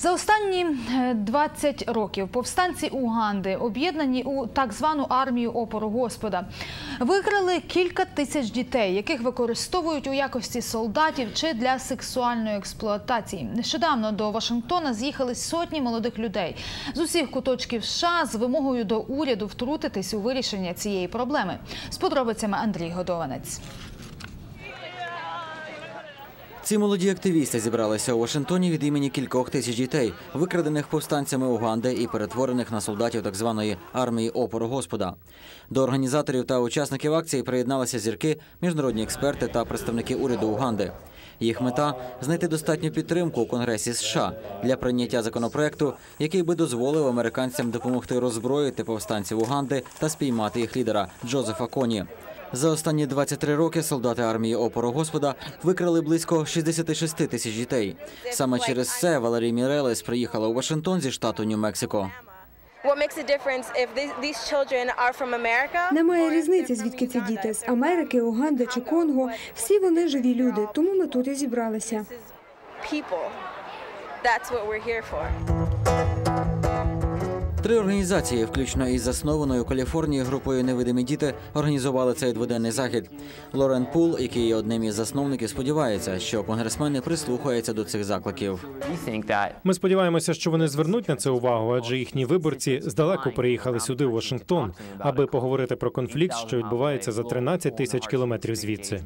За останні е, 20 років повстанці Уганди, об'єднані у так звану армію опору Господа, викрали кілька тисяч дітей, яких використовують у якості солдатів чи для сексуальної експлуатації. Нещодавно до Вашингтона з'їхали сотні молодих людей з усіх куточків США з вимогою до уряду втрутитись у вирішення цієї проблеми. З подробицями Андрій Годованець. Ці молоді активісти зібралися у Вашингтоні від імені кількох тисяч дітей, викрадених повстанцями Уганди і перетворених на солдатів так званої армії опору Господа. До організаторів та учасників акції приєдналися зірки, міжнародні експерти та представники уряду Уганди. Їх мета знайти достатню підтримку у Конгресі США для прийняття законопроекту, який би дозволив американцям допомогти роззброїти повстанців Уганди та спіймати їх лідера Джозефа Коні. За останні 23 роки солдати армії опору Господа викрали близько 66 тисяч дітей. Саме через це Валерій Мірелес приїхала у Вашингтон зі штату Нью-Мексико. Немає різниці, звідки ці діти з Америки, Уганди чи Конго. Всі вони живі люди, тому ми тут і зібралися. People. That's what we're here for. Три організації, включно із заснованою Каліфорнії групою Невидимі діти, організували цей дводенний захід. Лорен Пул, який є одним із засновників, сподівається, що конгресмени прислухаються до цих закликів. Ми сподіваємося, що вони звернуть на це увагу, адже їхні виборці здалеку приїхали сюди, у Вашингтон, аби поговорити про конфлікт, що відбувається за 13 тисяч кілометрів звідси.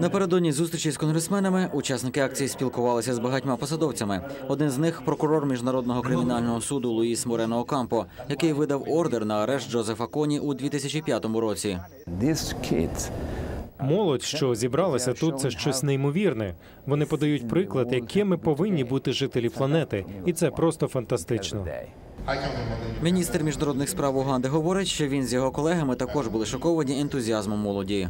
Напередодні зустрічі з конгресменами учасники акції спілкувалися з багатьма посадовцями. Один з них прокурор міжнародного кримінального суду Луїс Морено Окампо, який видав ордер на арешт Джозефа Коні у 2005 році. Молодь, що зібралася тут, це щось неймовірне. Вони подають приклад, якими повинні бути жителі планети, і це просто фантастично. Міністр міжнародних справ Уганди говорить, що він з його колегами також були шоковані ентузіазмом молоді.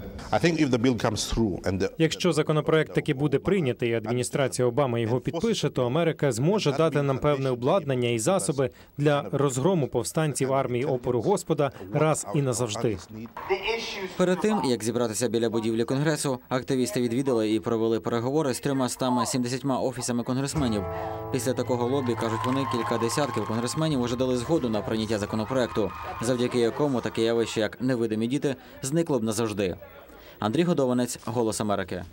Якщо законопроект таки буде прийнятий, і адміністрація Обама його підпише, то Америка зможе дати нам певне обладнання і засоби для розгрому повстанців армії опору Господа раз і назавжди. Перед тим як зібратися біля будівлі конгресу, активісти відвідали і провели переговори з 370 офісами конгресменів. Після такого лобі кажуть вони, кілька десятків конгресменів уже дали згоду на прийняття законопроекту, завдяки якому таке явище, як невидимі діти, зникло б назавжди. Андрій Годованець, Голос Америки.